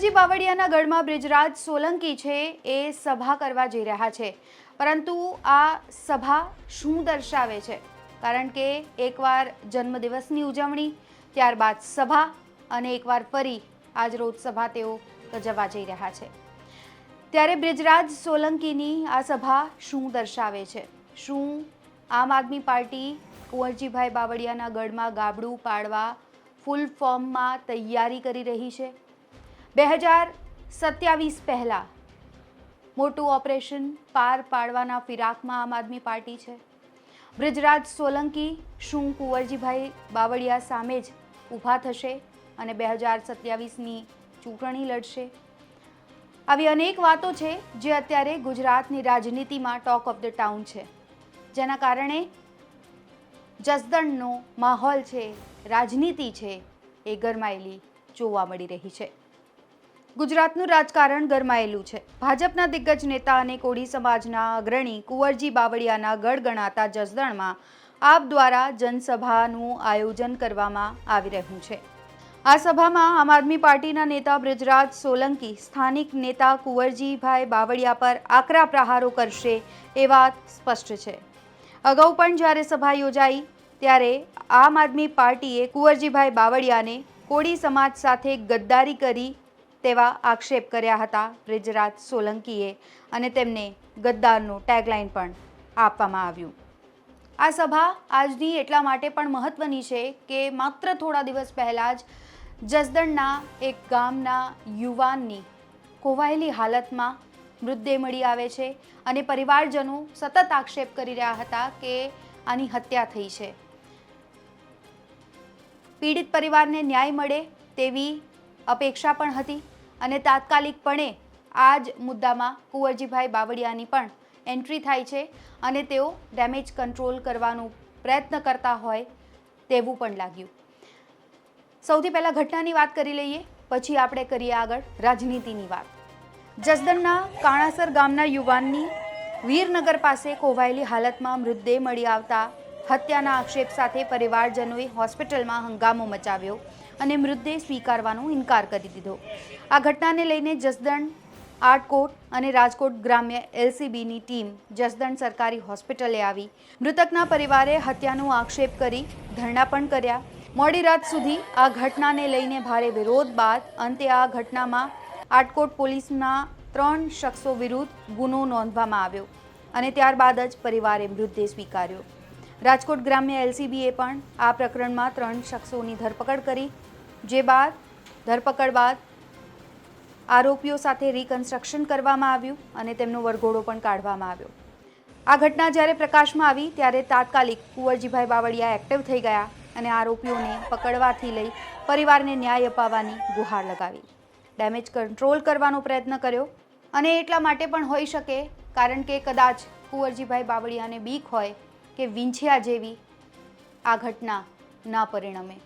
કુંવરજી બાવળિયાના ગઢમાં બ્રિજરાજ સોલંકી છે, એ સભા કરવા જઈ રહ્યા છે. પરંતુ આ સભા શું દર્શાવે છે? કારણ કે એકવાર જન્મદિવસની ઉજવણી, ત્યારબાદ સભા અને એકવાર ફરી આજ રોજ સભા તેઓ જવા જઈ રહ્યા છે. ત્યારે બ્રિજરાજ સોલંકીની આ સભા શું દર્શાવે છે? શું આમ આદમી પાર્ટી કુંવરજીભાઈ બાવળિયાના ગઢમાં ગાબડું પાડવા ફૂલ ફોર્મમાં તૈયારી કરી રહી છે? બે હજાર સત્યાવીસ પહેલાં મોટું ઓપરેશન પાર પાડવાના ફિરાકમાં આમ આદમી પાર્ટી છે. બ્રિજરાજ સોલંકી, શું કુંવરજીભાઈ બાવળિયા સામે જ ઊભા થશે અને બે હજાર સત્યાવીસની ચૂંટણી લડશે? આવી અનેક વાતો છે જે અત્યારે ગુજરાતની રાજનીતિમાં ટોક ઓફ ધ ટાઉન છે. જેના કારણે જસદણનો માહોલ છે, રાજનીતિ છે, એ ગરમાયેલી જોવા મળી રહી છે. ગુજરાતનું રાજકારણ ગરમાયેલું છે. ભાજપના દિગ્ગજ નેતા અને કોળી સમાજના અગ્રણી કુંવરજી બાવળિયાના ગઢ ગણાતા જસદણમાં આપ દ્વારા જનસભાનું આયોજન કરવામાં આવી રહ્યું છે. આ સભામાં આમ આદમી પાર્ટીના નેતા બ્રિજરાજ સોલંકી, સ્થાનિક નેતા કુંવરજીભાઈ બાવળિયા પર આકરા પ્રહારો કરશે એ વાત સ્પષ્ટ છે. અગાઉ પણ જ્યારે સભા યોજાઈ, ત્યારે આમ આદમી પાર્ટીએ કુંવરજીભાઈ બાવળિયાને કોળી સમાજ સાથે ગદ્દારી કરી તેવા આક્ષેપ કર્યા હતા બ્રિજરાજ સોલંકીએ અને તેમને ગદ્દારનું ટેગલાઇન પણ આપવામાં આવ્યું. આ સભા આજની એટલા માટે પણ મહત્વની છે કે માત્ર થોડા દિવસ પહેલાં જ જસદણના એક ગામના યુવાનની કોવાયેલી હાલતમાં મૃતદેહ મળી આવે છે અને પરિવારજનો સતત આક્ષેપ કરી રહ્યા હતા કે આની હત્યા થઈ છે. પીડિત પરિવારને ન્યાય મળે તેવી અપેક્ષા પણ હતી અને તાત્કાલિકપણે આ જ મુદ્દામાં કુંવરજીભાઈ બાવળિયાની પણ એન્ટ્રી થાય છે અને તેઓ ડેમેજ કંટ્રોલ કરવાનો પ્રયત્ન કરતા હોય તેવું પણ લાગ્યું. સૌથી પહેલાં ઘટનાની વાત કરી લઈએ, પછી આપણે કરીએ આગળ રાજનીતિની વાત. જસદણના કાણાસર ગામના યુવાનની વીરનગર પાસે ખોવાયેલી હાલતમાં મૃતદેહ મળી આવતા હત્યાના આક્ષેપ સાથે પરિવારજનોએ હોસ્પિટલમાં હંગામો મચાવ્યો. અને મૃતદેહ સ્વીકારવાનો ઇનકાર કરી દીધો. આ ઘટનાને લઈને જસદણ આટકોટ અને રાજકોટ ગ્રામ્ય એલસીબીની ટીમ જસદણ સરકારી હોસ્પિટલે આવી. મૃતકના પરિવારે હત્યાનો આક્ષેપ કરી ધરણા પણ કર્યા. મોડી રાત સુધી આ ઘટનાને લઈને ભારે વિરોધ બાદ અંતે આ ઘટનામાં આટકોટ પોલીસના ત્રણ શખ્સો વિરુદ્ધ ગુનો નોંધવામાં આવ્યો અને ત્યારબાદ જ પરિવારે મૃતદેહ સ્વીકાર્યો. રાજકોટ ગ્રામ્ય એલસીબીએ પણ આ પ્રકરણમાં ત્રણ શખ્સોની ધરપકડ કરી જે બાદ, ધરપકડ બાદ આરોપીઓ સાથે રિકન્સ્ટ્રક્શન કરવામાં આવ્યું અને તેમનો વરઘોડો પણ કાઢવામાં આવ્યો. આ ઘટના જ્યારે પ્રકાશમાં આવી, ત્યારે તાત્કાલિક કુંવરજીભાઈ બાવળિયા એક્ટિવ થઈ ગયા અને આરોપીઓને પકડવાથી લઈ પરિવારને ન્યાય અપાવવાની ગુહાર લગાવી. ડેમેજ કંટ્રોલ કરવાનો પ્રયત્ન કર્યો અને એટલા માટે પણ હોઈ શકે, કારણ કે કદાચ કુંવરજીભાઈ બાવળિયાને બીક હોય કે વિંછિયા જેવી આ ઘટના ના પરિણમે.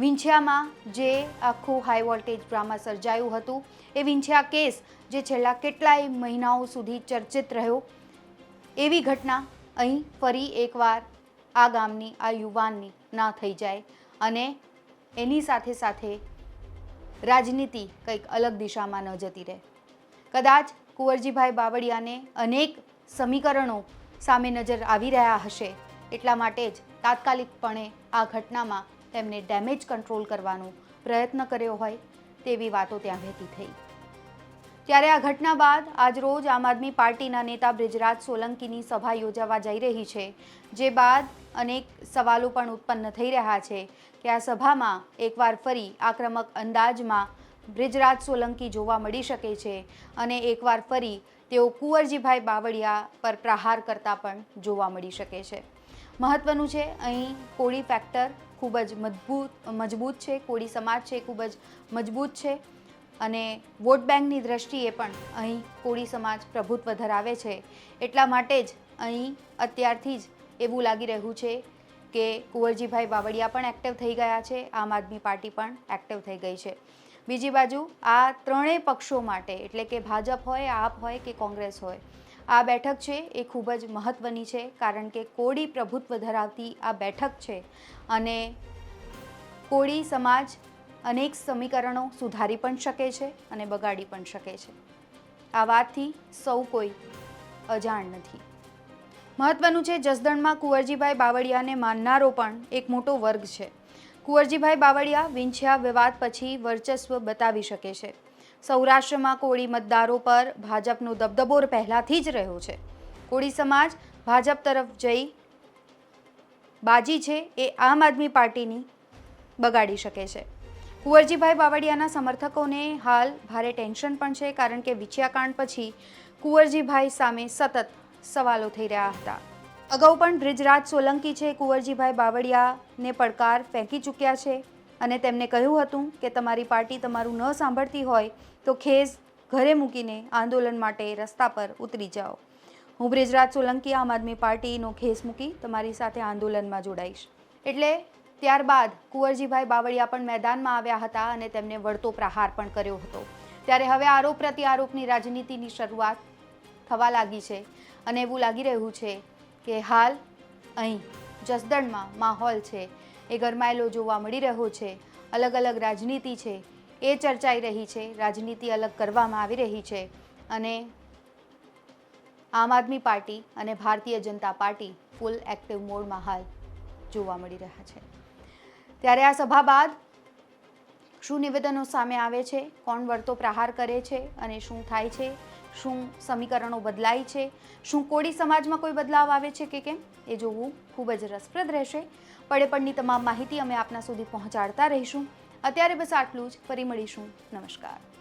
વિંછિયામાં જે આખું હાઈ વોલ્ટેજ ડ્રામા સર્જાયું હતું, એ વિંછિયા કેસ જે છેલ્લા કેટલાય મહિનાઓ સુધી ચર્ચિત રહ્યો, એવી ઘટના અહીં ફરી એકવાર આ ગામની, આ યુવાનની ના થઈ જાય અને એની સાથે સાથે રાજનીતિ કંઈક અલગ દિશામાં ન જતી રહે. કદાચ કુંવરજીભાઈ બાવળિયાને અનેક સમીકરણો સામે નજર આવી રહ્યા હશે, એટલા માટે જ તાત્કાલિકપણે આ ઘટનામાં તેમને ડેમેજ કંટ્રોલ કરવાનો પ્રયત્ન કર્યો હોય તેવી વાતો ત્યાં વહેતી થઈ. ત્યારે આ ઘટના બાદ આજરોજ આમ આદમી પાર્ટીના નેતા બ્રિજરાજ સોલંકીની સભા યોજાવા જઈ રહી છે, જે બાદ અનેક સવાલો પણ ઉત્પન્ન થઈ રહ્યા છે કે આ સભામાં એકવાર ફરી આક્રમક અંદાજમાં બ્રિજરાજ સોલંકી જોવા મળી શકે છે અને એકવાર ફરી તેઓ કુંવરજીભાઈ બાવળિયા પર પ્રહાર કરતા પણ જોવા મળી શકે છે. મહત્વનું છે. અહીં કોળી ફેક્ટર ખૂબ જ મજબૂત મજબૂત છે. કોળી સમાજ છે ખૂબ જ મજબૂત છે. અને વોટ બેંકની દ્રષ્ટિએ પણ અહીં કોળી સમાજ પ્રભુત્વ ધરાવે છે. એટલા માટે જ અહીં અત્યારથી જ એવું લાગી રહ્યું છે કે કુંવરજીભાઈ બાવળિયા પણ એક્ટિવ થઈ ગયા છે. આમ આદમી પાર્ટી પણ એક્ટિવ થઈ ગઈ છે. બીજી બાજુ આ ત્રણેય પક્ષો માટે, એટલે કે ભાજપ હોય, આપ હોય કે કોંગ્રેસ હોય આ બેઠક છે એ ખૂબ જ મહત્ત્વની છે, કારણ કે કોળી પ્રભુત્વ ધરાવતી આ બેઠક છે અને કોળી સમાજ અનેક સમીકરણો સુધારી પણ શકે છે અને બગાડી પણ શકે છે. આ વાતથી સૌ કોઈ અજાણ નથી. મહત્વનું છે, જસદણમાં કુંવરજીભાઈ બાવળિયાને માનનારો પણ એક મોટો વર્ગ છે. કુંવરજીભાઈ બાવળિયા વિંછ્યા વિવાદ પછી વર્ચસ્વ બતાવી શકે છે. સૌરાષ્ટ્રમાં કોળી મતદારો પર ભાજપનો દબદબો પહેલાંથી જ રહ્યો છે. કોળી સમાજ ભાજપ તરફ જઈ બાજી છે એ આમ આદમી પાર્ટીની બગાડી શકે છે. કુંવરજીભાઈ બાવળિયાના સમર્થકોને હાલ ભારે ટેન્શન પણ છે કારણ કે વિછિયાકાંડ પછી કુંવરજીભાઈ સામે સતત સવાલો થઈ રહ્યા હતા. અગાઉ પણ બ્રિજરાજ સોલંકી છે કુંવરજીભાઈ બાવળિયાને પડકાર ફેંકી ચૂક્યા છે. અને તેમને કહ્યું હતું કે તમારી પાર્ટી તમારું ન સાંભળતી હોય તો ખેસ ઘરે મૂકીને આંદોલન માટે રસ્તા પર ઉતરી જાઓ. હું બ્રિજરાજ સોલંકી, આમ આદમી પાર્ટીનો ખેસ મૂકી તમારી સાથે આંદોલનમાં જોડાઈશ. એટલે ત્યારબાદ કુંવરજીભાઈ બાવળિયા પણ મેદાનમાં આવ્યા હતા અને તેમને વળતો પ્રહાર પણ કર્યો હતો. ત્યારે હવે આરોપ પ્રત્યારોપની રાજનીતિની શરૂઆત થવા લાગી છે અને એવું લાગી રહ્યું છે કે હાલ અહીં જસદણમાં માહોલ છે. એ ગરમાયેલો જોવા મળી રહ્યો છે. અલગ અલગ રાજનીતિ છે. એ ચર્ચાઈ રહી છે. રાજનીતિ અલગ કરવામાં આવી રહી છે. અને આમ આદમી પાર્ટી અને ભારતીય જનતા પાર્ટી ફૂલ એક્ટિવ મોડમાં હાલ જોવા મળી રહ્યા છે. ત્યારે આ સભા બાદ શું નિવેદનો સામે આવે છે? કોણ વળતો પ્રહાર કરે છે? અને શું થાય છે? શું સમીકરણો બદલાય છે? શું કોળી સમાજમાં કોઈ બદલાવ આવે છે કે કેમ? એ જોવું ખૂબ જ રસપ્રદ રહેશે. પડે પડની તમામ માહિતી અમે આપના સુધી પહોંચાડતા રહીશું. અત્યારે બસ આટલું જ. ફરી મળીશું. નમસ્કાર.